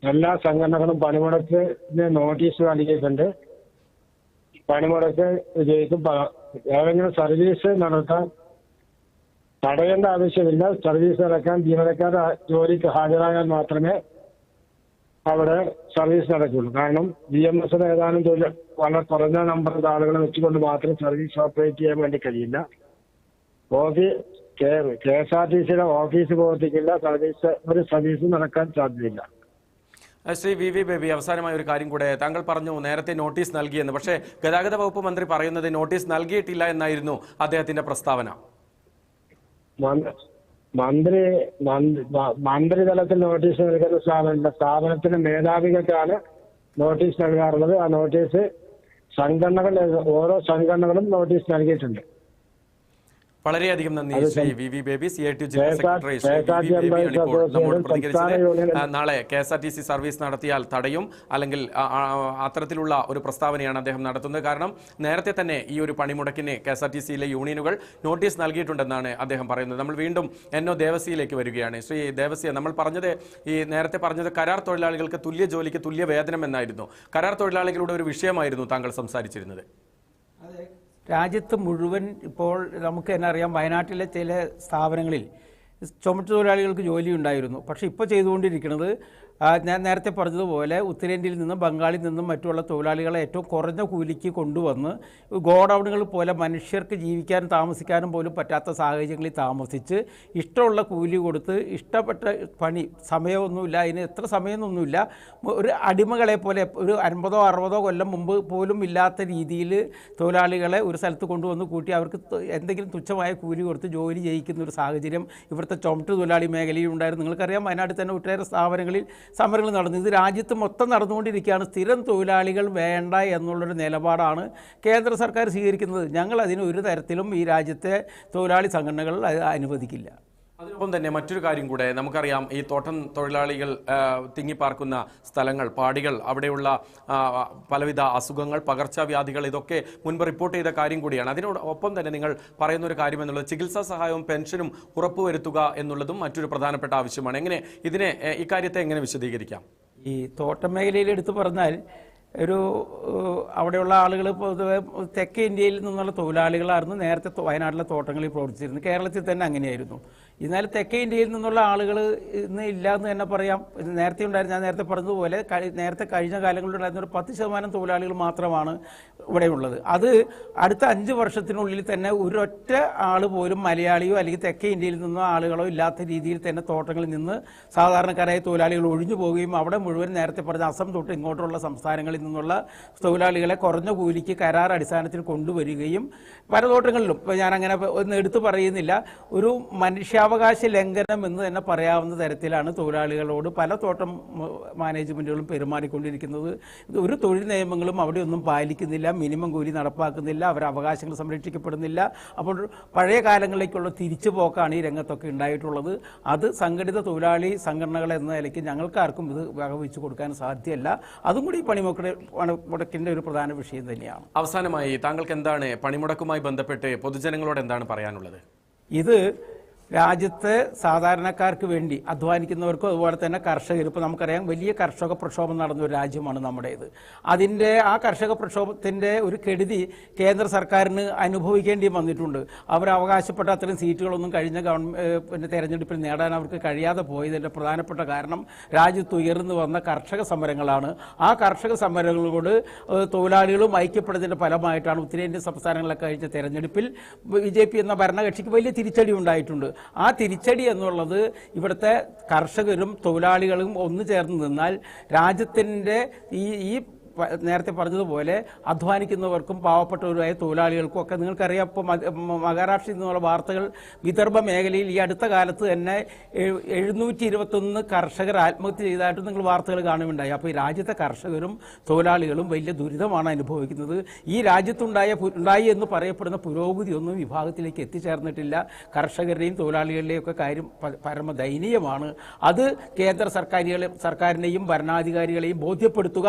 S9: എല്ലാ സംഘടനകളും പണിമുടക്കിന് നോട്ടീസ് നൽകിയിട്ടുണ്ട്. പണിമുടക്ക് വിജയിക്കും. ഏതെങ്കിലും സർവീസ് നടത്താൻ തടയേണ്ട ആവശ്യമില്ല. സർവീസ് നടക്കാൻ ജീവനക്കാർ ജോലിക്ക് ഹാജരായാൽ മാത്രമേ അവിടെ സർവീസ് നടക്കുള്ളൂ. കാരണം ബി എം എസിന് ഏതാനും തൊഴിൽ വളരെ കുറഞ്ഞ നമ്പർ ആളുകളെ വെച്ചുകൊണ്ട് മാത്രം സർവീസ് ഓപ്പറേറ്റ് ചെയ്യാൻ വേണ്ടി കഴിയില്ല. Office K S R T സിയുടെ ഓഫീസ് പ്രവർത്തിക്കില്ല. സർവീസ് ഒരു സർവീസ് നടക്കാൻ സാധ്യതയില്ല.
S1: ശ്രീ വി വി ബേബി അവസാനമായ ഒരു കാര്യം കൂടെ. താങ്കൾ പറഞ്ഞു നേരത്തെ നോട്ടീസ് നൽകിയെന്ന്. പക്ഷേ ഗതാഗത വകുപ്പ് മന്ത്രി പറയുന്നത് നോട്ടീസ് നൽകിയിട്ടില്ല എന്നായിരുന്നു അദ്ദേഹത്തിന്റെ പ്രസ്താവന.
S9: മന്ത്രി മന്ത്രി മന്ത്രി- മ- മന്ത്രി തലത്തിൽ നോട്ടീസ് നൽകുന്ന സ്ഥാപനമില്ല സ്ഥാപനത്തിന് മേധാവികൾക്കാണ് നോട്ടീസ് നൽകാറുള്ളത്. ആ നോട്ടീസ് സംഘടനകൾ ഓരോ സംഘടനകളും നോട്ടീസ് നൽകിയിട്ടുണ്ട്.
S1: വളരെയധികം നന്ദി Shri V V Baby C I T ജില്ലാ secretary Shri V
S9: T
S1: V ബേബിയാണ് ഇപ്പോൾ നമ്മോട് പ്രതികരിച്ചത് നാളെ K S R T C service നടത്തിയാൽ തടയും അല്ലെങ്കിൽ അത്തരത്തിലുള്ള ഒരു പ്രസ്താവനയാണ് അദ്ദേഹം നടത്തുന്നത്. കാരണം നേരത്തെ തന്നെ ഈ ഒരു പണിമുടക്കിന് കെ എസ് ആർ ടി സിയിലെ യൂണിയനുകൾ നോട്ടീസ് നൽകിയിട്ടുണ്ടെന്നാണ് അദ്ദേഹം പറയുന്നത്. നമ്മൾ വീണ്ടും എന്നോ ദേവസിയിലേക്ക് വരികയാണ്. ശ്രീ ദേവസിയ നമ്മൾ പറഞ്ഞത് ഈ നേരത്തെ പറഞ്ഞത് കരാർ തൊഴിലാളികൾക്ക് തുല്യ ജോലിക്ക് തുല്യ വേതനം എന്നായിരുന്നു. കരാർ തൊഴിലാളികളുടെ ഒരു വിഷയമായിരുന്നു താങ്കൾ സംസാരിച്ചിരുന്നത്.
S6: രാജ്യത്ത് മുഴുവൻ ഇപ്പോൾ നമുക്ക് തന്നെ അറിയാം വയനാട്ടിലെ ചില സ്ഥാപനങ്ങളിൽ ചുമട്ടുതൊഴിലാളികൾക്ക് ജോലി ഉണ്ടായിരുന്നു. പക്ഷേ ഇപ്പോൾ ചെയ്തുകൊണ്ടിരിക്കുന്നത് ഞാൻ നേരത്തെ പറഞ്ഞതുപോലെ ഉത്തരേന്ത്യയിൽ നിന്നും ബംഗാളിൽ നിന്നും മറ്റുള്ള തൊഴിലാളികളെ ഏറ്റവും കുറഞ്ഞ കൂലിക്ക് കൊണ്ടുവന്ന് ഗോഡൗണുകൾ പോലെ മനുഷ്യർക്ക് ജീവിക്കാനും താമസിക്കാനും പോലും പറ്റാത്ത സാഹചര്യങ്ങളിൽ താമസിച്ച് ഇഷ്ടമുള്ള കൂലി കൊടുത്ത് ഇഷ്ടപ്പെട്ട പണി സമയമൊന്നുമില്ല അതിന് എത്ര സമയമൊന്നുമില്ല ഒരു അടിമകളെ പോലെ ഒരു അൻപതോ അറുപതോ കൊല്ലം മുമ്പ് പോലും ഇല്ലാത്ത രീതിയിൽ തൊഴിലാളികളെ ഒരു സ്ഥലത്ത് കൊണ്ടുവന്ന് കൂട്ടി അവർക്ക് എന്തെങ്കിലും തുച്ഛമായ കൂലി കൊടുത്ത് ജോലി ചെയ്യിക്കുന്ന ഒരു സാഹചര്യം ഇവിടുത്തെ ചുമട്ട് തൊഴിലാളി മേഖലയിൽ ഉണ്ടായിരുന്നു. നിങ്ങൾക്കറിയാം വയനാട്ടിൽ തന്നെ ഒട്ടേറെ സ്ഥാപനങ്ങളിൽ സമരങ്ങൾ നടന്നു. ഇത് രാജ്യത്ത് മൊത്തം നടന്നുകൊണ്ടിരിക്കുകയാണ്. സ്ഥിരം തൊഴിലാളികൾ വേണ്ട എന്നുള്ളൊരു നിലപാടാണ് കേന്ദ്ര സർക്കാർ സ്വീകരിക്കുന്നത്. ഞങ്ങൾ അതിന് ഒരു തരത്തിലും ഈ രാജ്യത്തെ തൊഴിലാളി സംഘടനകൾ അനുവദിക്കില്ല.
S1: അതിനൊപ്പം തന്നെ മറ്റൊരു കാര്യം കൂടെ നമുക്കറിയാം ഈ തോട്ടം തൊഴിലാളികൾ തിങ്ങിപ്പാർക്കുന്ന സ്ഥലങ്ങൾ പാടികൾ അവിടെയുള്ള പലവിധ അസുഖങ്ങൾ പകർച്ചവ്യാധികൾ ഇതൊക്കെ മുൻപ് റിപ്പോർട്ട് ചെയ്ത കാര്യം കൂടിയാണ്. അതിനോടൊപ്പം തന്നെ നിങ്ങൾ പറയുന്ന ഒരു കാര്യം എന്നുള്ളത് ചികിത്സാ സഹായവും പെൻഷനും ഉറപ്പുവരുത്തുക എന്നുള്ളതും മറ്റൊരു പ്രധാനപ്പെട്ട ആവശ്യമാണ്. എങ്ങനെ ഇതിനെ ഇക്കാര്യത്തെ എങ്ങനെ വിശദീകരിക്കാം?
S6: ഈ തോട്ടം മേഖലയിൽ എടുത്തു പറഞ്ഞാൽ ഒരു അവിടെയുള്ള ആളുകൾ പൊതുവെ തെക്കേ ഇന്ത്യയിൽ നിന്നുള്ള തൊഴിലാളികളായിരുന്നു. നേരത്തെ വയനാട്ടിലെ തോട്ടങ്ങളിൽ പ്രവർത്തിച്ചിരുന്നത്. കേരളത്തിൽ തന്നെ അങ്ങനെയായിരുന്നു. എന്നാൽ തെക്കേ ഇന്ത്യയിൽ നിന്നുള്ള ആളുകൾ ഇന്ന് ഇല്ല എന്ന് തന്നെ പറയാം. നേരത്തെ ഉണ്ടായിരുന്നു ഞാൻ നേരത്തെ പറഞ്ഞതുപോലെ നേരത്തെ കഴിഞ്ഞ കാലങ്ങളിലുണ്ടായിരുന്ന ഒരു പത്ത് ശതമാനം തൊഴിലാളികൾ മാത്രമാണ് ഇവിടെ ഉള്ളത് അത് അടുത്ത അഞ്ച് വർഷത്തിനുള്ളിൽ തന്നെ ഒരൊറ്റ ആൾ പോലും മലയാളിയോ അല്ലെങ്കിൽ തെക്കേ ഇന്ത്യയിൽ നിന്നോ ആളുകളോ ഇല്ലാത്ത രീതിയിൽ തന്നെ തോട്ടങ്ങളിൽ നിന്ന് സാധാരണക്കാരായ തൊഴിലാളികൾ ഒഴിഞ്ഞു പോവുകയും അവിടെ മുഴുവൻ നേരത്തെ പറഞ്ഞ അസം തൊട്ട് ഇങ്ങോട്ടുള്ള സംസ്ഥാനങ്ങളിൽ നിന്നുള്ള തൊഴിലാളികളെ കുറഞ്ഞ കൂലിക്ക് കരാർ അടിസ്ഥാനത്തിൽ കൊണ്ടുവരികയും പല തോട്ടങ്ങളിലും. ഇപ്പോൾ ഞാൻ അങ്ങനെ ഒന്ന് എടുത്തു പറയുന്നില്ല. ഒരു മനുഷ്യാവകാശ ലംഘനം എന്ന് തന്നെ പറയാവുന്ന തരത്തിലാണ് തൊഴിലാളികളോട് പല തോട്ടം മാനേജ്മെന്റുകളും പെരുമാറിക്കൊണ്ടിരിക്കുന്നത്. ഒരു തൊഴിൽ നിയമങ്ങളും അവിടെയൊന്നും പാലിക്കുന്നില്ല. മിനിമം കൂലി നടപ്പാക്കുന്നില്ല അവരുടെ അവകാശങ്ങൾ സംരക്ഷിക്കപ്പെടുന്നില്ല. അപ്പോൾ പഴയ കാലങ്ങളിലേക്കുള്ള തിരിച്ചുപോക്കാണ് ഈ രംഗത്തൊക്കെ ഉണ്ടായിട്ടുള്ളത്. അത് സംഘടിത തൊഴിലാളി സംഘടനകൾ എന്ന നിലയ്ക്ക് ഞങ്ങൾക്കാർക്കും ഇത് വകവെച്ച് കൊടുക്കാൻ സാധ്യമല്ല അതും കൂടി ഈ പണിമുടക്കിന്റെ പണിമുടക്കിന്റെ ഒരു പ്രധാന വിഷയം തന്നെയാണ്.
S1: അവസാനമായി താങ്കൾക്ക് എന്താണ് പണിമുടക്കുമായി ബന്ധപ്പെട്ട് പൊതുജനങ്ങളോട് എന്താണ് പറയാനുള്ളത്?
S6: ഇത് രാജ്യത്തെ സാധാരണക്കാർക്ക് വേണ്ടി അധ്വാനിക്കുന്നവർക്കും അതുപോലെ തന്നെ കർഷകർ ഇപ്പോൾ നമുക്കറിയാം വലിയ കർഷക പ്രക്ഷോഭം നടന്ന ഒരു രാജ്യമാണ് നമ്മുടേത്. അതിന്റെ ആ കർഷക പ്രക്ഷോഭത്തിന്റെ ഒരു കെടുതി കേന്ദ്ര സർക്കാരിന് അനുഭവിക്കേണ്ടി വന്നിട്ടുണ്ട്. അവർ അവകാശപ്പെട്ട അത്രയും സീറ്റുകളൊന്നും കഴിഞ്ഞ ഗവൺമെന്റ് പിന്നെ തെരഞ്ഞെടുപ്പിൽ നേടാൻ അവർക്ക് കഴിയാതെ പോയതിന്റെ പ്രധാനപ്പെട്ട കാരണം രാജ്യത്ത് ഉയർന്നു വന്ന കർഷക സമരങ്ങളാണ്. ആ കർഷക സമരങ്ങളോട് തൊഴിലാളികളും ഐക്യപ്പെടുന്നതിന്റെ ഫലമായിട്ടാണ് ഉത്തരേന്ത്യൻ സംസ്ഥാനങ്ങളൊക്കെ കഴിഞ്ഞ തെരഞ്ഞെടുപ്പിൽ ബി ജെ പി എന്ന ഭരണകക്ഷിക്ക് വലിയ തിരിച്ചടി ഉണ്ടായിട്ടുണ്ട്. ആ തിരിച്ചടി എന്നുള്ളത് ഇവിടുത്തെ കർഷകരും തൊഴിലാളികളും ഒന്നു ചേർന്ന് നിന്നാൽ രാജ്യത്തിന്റെ ഈ ഈ നേരത്തെ പറഞ്ഞതുപോലെ അധ്വാനിക്കുന്നവർക്കും പാവപ്പെട്ടവരുമായ തൊഴിലാളികൾക്കും ഒക്കെ നിങ്ങൾക്കറിയാം ഇപ്പോൾ മഹാരാഷ്ട്രയിൽ നിന്നുള്ള വാർത്തകൾ വിദർഭ മേഖലയിൽ ഈ അടുത്ത കാലത്ത് തന്നെ എഴു- എഴുന്നൂറ്റി ഇരുപത്തൊന്ന് കർഷകർ ആത്മഹത്യ ചെയ്തതായിട്ട് നിങ്ങൾ വാർത്തകൾ കാണുകയുണ്ടായി അപ്പോൾ ഈ രാജ്യത്തെ കർഷകരും തൊഴിലാളികളും വലിയ ദുരിതമാണ് അനുഭവിക്കുന്നത്. ഈ രാജ്യത്തുണ്ടായ ഉണ്ടായി എന്ന് പറയപ്പെടുന്ന പുരോഗതി ഒന്നും വിഭാഗത്തിലേക്ക് എത്തിച്ചേർന്നിട്ടില്ല. കർഷകരുടെയും തൊഴിലാളികളുടെയും ഒക്കെ കാര്യം പരമ ദയനീയമാണ് അത് കേന്ദ്ര സർക്കാരുകളെ സർക്കാരിനെയും ഭരണാധികാരികളെയും ബോധ്യപ്പെടുത്തുക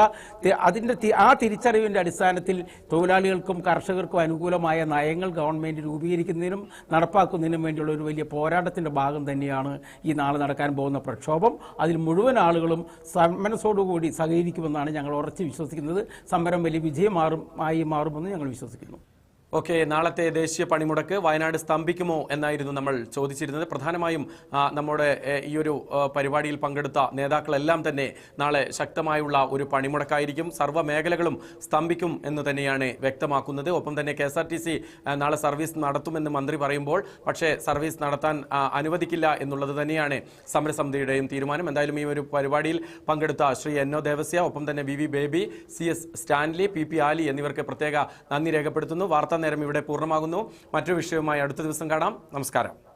S6: അതിന്റെ ആ തിരിച്ചറിവിന്റെ അടിസ്ഥാനത്തിൽ തൊഴിലാളികൾക്കും കർഷകർക്കും അനുകൂലമായ നയങ്ങൾ ഗവൺമെന്റ് രൂപീകരിക്കുന്നതിനും നടപ്പാക്കുന്നതിനും വേണ്ടിയുള്ള ഒരു വലിയ പോരാട്ടത്തിന്റെ ഭാഗം തന്നെയാണ് ഈ നാളെ നടക്കാൻ പോകുന്ന പ്രക്ഷോഭം. അതിൽ മുഴുവൻ ആളുകളും സമ്മനസോടുകൂടി സഹകരിക്കുമെന്നാണ് ഞങ്ങൾ ഉറച്ച് വിശ്വസിക്കുന്നത്. സമരം വലിയ വിജയമാറും ആയി മാറുമെന്ന് ഞങ്ങൾ വിശ്വസിക്കുന്നു.
S1: ഓക്കെ നാളത്തെ ദേശീയ പണിമുടക്ക് വയനാട് സ്തംഭിക്കുമോ എന്നായിരുന്നു നമ്മൾ ചോദിച്ചിരുന്നത്. പ്രധാനമായും നമ്മുടെ ഈ ഒരു പരിപാടിയിൽ പങ്കെടുത്ത നേതാക്കളെല്ലാം തന്നെ നാളെ ശക്തമായുള്ള ഒരു പണിമുടക്കായിരിക്കും. സർവ മേഖലകളും സ്തംഭിക്കും എന്ന് തന്നെയാണ് വ്യക്തമാക്കുന്നത്. ഒപ്പം തന്നെ കെ നാളെ സർവീസ് നടത്തുമെന്ന് മന്ത്രി പറയുമ്പോൾ പക്ഷേ സർവീസ് നടത്താൻ അനുവദിക്കില്ല എന്നുള്ളത് തന്നെയാണ് സമരസമിതിയുടെയും തീരുമാനം. എന്തായാലും ഈ ഒരു പരിപാടിയിൽ പങ്കെടുത്ത ശ്രീ എൻ ഒ ദേവസ്യ ഒപ്പം തന്നെ V V Baby C S Stanley P P Ali എന്നിവർക്ക് പ്രത്യേക നന്ദി രേഖപ്പെടുത്തുന്നു. വാർത്താ നേരം ഇവിടെ പൂർണമാകുന്നു. മറ്റൊരു വിഷയവുമായി അടുത്ത ദിവസം കാണാം. നമസ്കാരം.